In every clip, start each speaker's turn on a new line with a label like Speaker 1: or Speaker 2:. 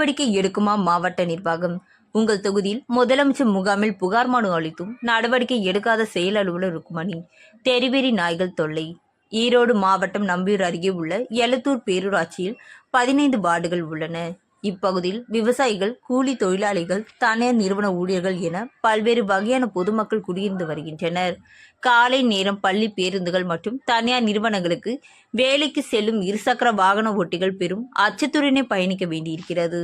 Speaker 1: நடவடிக்கை எடுக்குமா மாவட்ட நிர்வாகம்? உங்கள் தொகுதியில் முதலமைச்சர் முகாமில் புகார் மனு அளித்தும் நடவடிக்கை எடுக்காத செயல் அலுவலர் ருக்மணி தெருவெறி நாய்கள் தொல்லை. ஈரோடு மாவட்டம் நம்பியூர் அருகே உள்ள எலத்தூர் பேரூராட்சியில் பதினைந்து வார்டுகள் உள்ளன. இப்பகுதியில் விவசாயிகள் கூலி தொழிலாளிகள் தனியார் நிறுவன ஊழியர்கள் என பல்வேறு வகையான பொதுமக்கள் குடியிருந்து வருகின்றனர். காலை நேரம் பள்ளி பேருந்துகள் மற்றும் தனியார் நிறுவனங்களுக்கு வேலைக்கு செல்லும் இருசக்கர வாகன ஓட்டிகள் பெரும் அச்சத்துடனே பயணிக்க வேண்டியிருக்கிறது.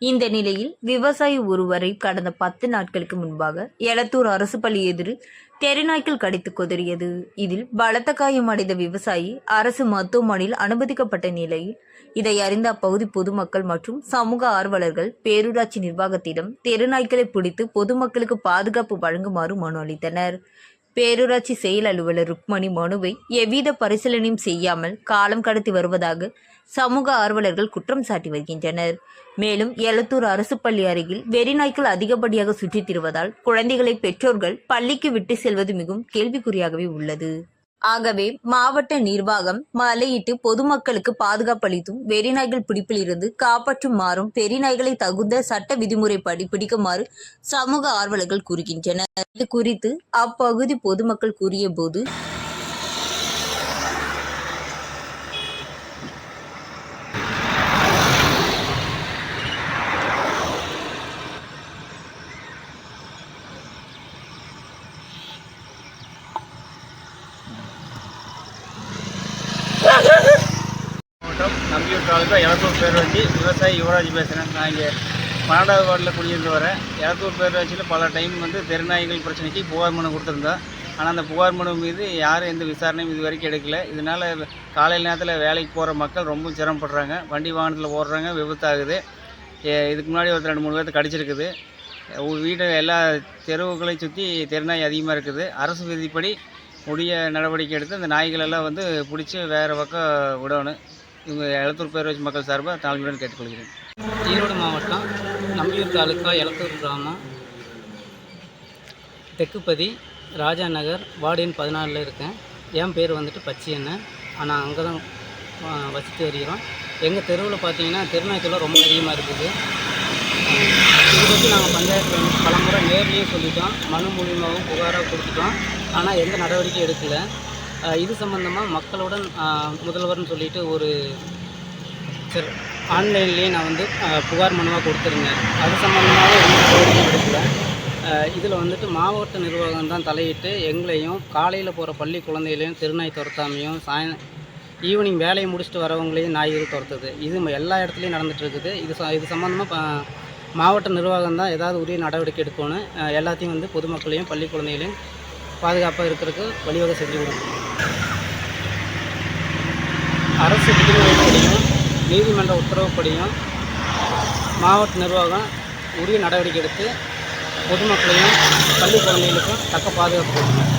Speaker 1: இந்த நிலையில் விவசாயி ஒருவரை கடந்த பத்து நாட்களுக்கு முன்பாக எலத்தூர் அரசு பள்ளி எதிரில் தெருநாய்க்கள் கடித்து கொதறியது. இதில் பலத்த காயமடைந்த விவசாயி அரசு மருத்துவமனையில் அனுமதிக்கப்பட்ட நிலையில் இதை அறிந்த அப்பகுதி பொதுமக்கள் மற்றும் சமூக ஆர்வலர்கள் பேரூராட்சி நிர்வாகத்திடம் தெருநாய்க்களை பிடித்து பொதுமக்களுக்கு பாதுகாப்பு வழங்குமாறு மனு அளித்தனர். பேரூராட்சி செயல் அலுவலர் ருக்மணி மனுவை எவ்வித பரிசீலனையும் செய்யாமல் காலம் கடத்தி வருவதாக சமூக ஆர்வலர்கள் குற்றம் சாட்டி வருகின்றனர். மேலும் எலத்தூர் அரசு பள்ளி அருகில் வெறிநாய்க்கள் அதிகப்படியாக சுற்றித் திரிவதால் குழந்தைகளை பெற்றோர்கள் பள்ளிக்கு விட்டு செல்வது மிகவும் கேள்விக்குறியாகவே உள்ளது. ஆகவே மாவட்ட நிர்வாகம் மலையிட்டு பொதுமக்களுக்கு பாதுகாப்பளித்தும் வெறிநாய்கள் பிடிப்பில் இருந்து காப்பாற்றுமாறும் பெரிநாய்களை தகுந்த சட்ட விதிமுறைப்படி பிடிக்குமாறு சமூக ஆர்வலர்கள் கூறுகின்றனர். இது குறித்து அப்பகுதி பொதுமக்கள் கூறிய போது
Speaker 2: மாவட்டம் வணக்கம் எலத்தூர் பேரூராட்சி விவசாயி யுவராஜ் பேசுகிறேன் நான் இங்கே பன்னெண்டாவது வார்டில் குடியிருந்து வரேன் எலத்தூர் பேரூராட்சியில் பல டைம் வந்து தெருநாய்கள் பிரச்சனைக்கு புகார் மனு கொடுத்துருந்தோம் ஆனால் அந்த புகார் மனு மீது யாரும் எந்த விசாரணையும் இது வரைக்கும் எடுக்கல. இதனால் காலையில் நேரத்தில் வேலைக்கு போகிற மக்கள் ரொம்ப சிரமப்படுறாங்க. வண்டி வாகனத்தில் ஓடுறாங்க விபத்தாகுது. இதுக்கு முன்னாடி ஒருத்தர் ரெண்டு மூணு பேர்த்து கடிச்சிருக்குது. வீடு எல்லா தெருவுகளையும் சுற்றி தெருநாய் அதிகமாக இருக்குது. அரசு விதிப்படி உரிய நடவடிக்கை எடுத்து அந்த நாய்களெல்லாம் வந்து பிடிச்சி வேறு பக்கம் விடணும். இவங்க எலத்தூர் பேரூராட்சி மக்கள் சார்பாக தாழ்மையுடன் கேட்டுக்கொள்கிறேன்.
Speaker 3: ஈரோடு மாவட்டம் நம்பியூர் தாலுக்கா எலத்தூர் கிராமம். தெக்குப்பதி ராஜா நகர் வார்டின் பதினாலில் இருக்கேன். என் பேர் வந்துட்டு பச்சையண்ணன். ஆனால் அங்கே தான் வசித்து வருகிறோம். எங்கள் தெருவில் பார்த்தீங்கன்னா திருநாய்க்கெல்லாம் ரொம்ப அதிகமாக இருக்குது. ஆ, பற்றி நாங்கள் பஞ்சாயத்தில் வந்து பலமுறை நேர்லேயும் சொல்லிட்டோம். மனு மூலியமாகவும் புகாராக கொடுத்துட்டோம். ஆனால் எந்த நடவடிக்கையும் எடுக்கலை. இது சம்மந்தமாக மக்களுடன் முதல்வர்னு சொல்லிட்டு ஒரு சரி ஆன்லைன்லேயே நான் வந்து புகார் மனுவாக கொடுத்துருந்தேன். அது சம்மந்தமாக இதில் வந்துட்டு மாவட்ட நிர்வாகம் தான் தலையிட்டு எங்களையும் காலையில் போகிற பள்ளி குழந்தைகளையும் திருநாய் துரத்தாமையும் சாய ஈவினிங் வேலையை முடிச்சுட்டு வரவங்களையும் நாய்கள் துரத்துது. இது எல்லா இடத்துலையும் நடந்துகிட்ருக்குது இது ச இது சம்மந்தமாக மாவட்ட நிர்வாகம் தான் ஏதாவது உரிய நடவடிக்கை எடுக்கணும் எல்லாத்தையும் வந்து பொதுமக்களையும் பள்ளி குழந்தைகளையும் பாதுகாப்பாக இருக்கிறதுக்கு வழிவகை செஞ்சு கொடுக்கணும். அரசு விதிமுறைப்படியும் நீதிமன்ற உத்தரவுப்படியும் மாவட்ட நிர்வாகம் உரிய நடவடிக்கை எடுத்து பொதுமக்களையும் பள்ளி குழந்தைகளுக்கும் தக்க பாதுகாப்பு கொடுக்கணும்.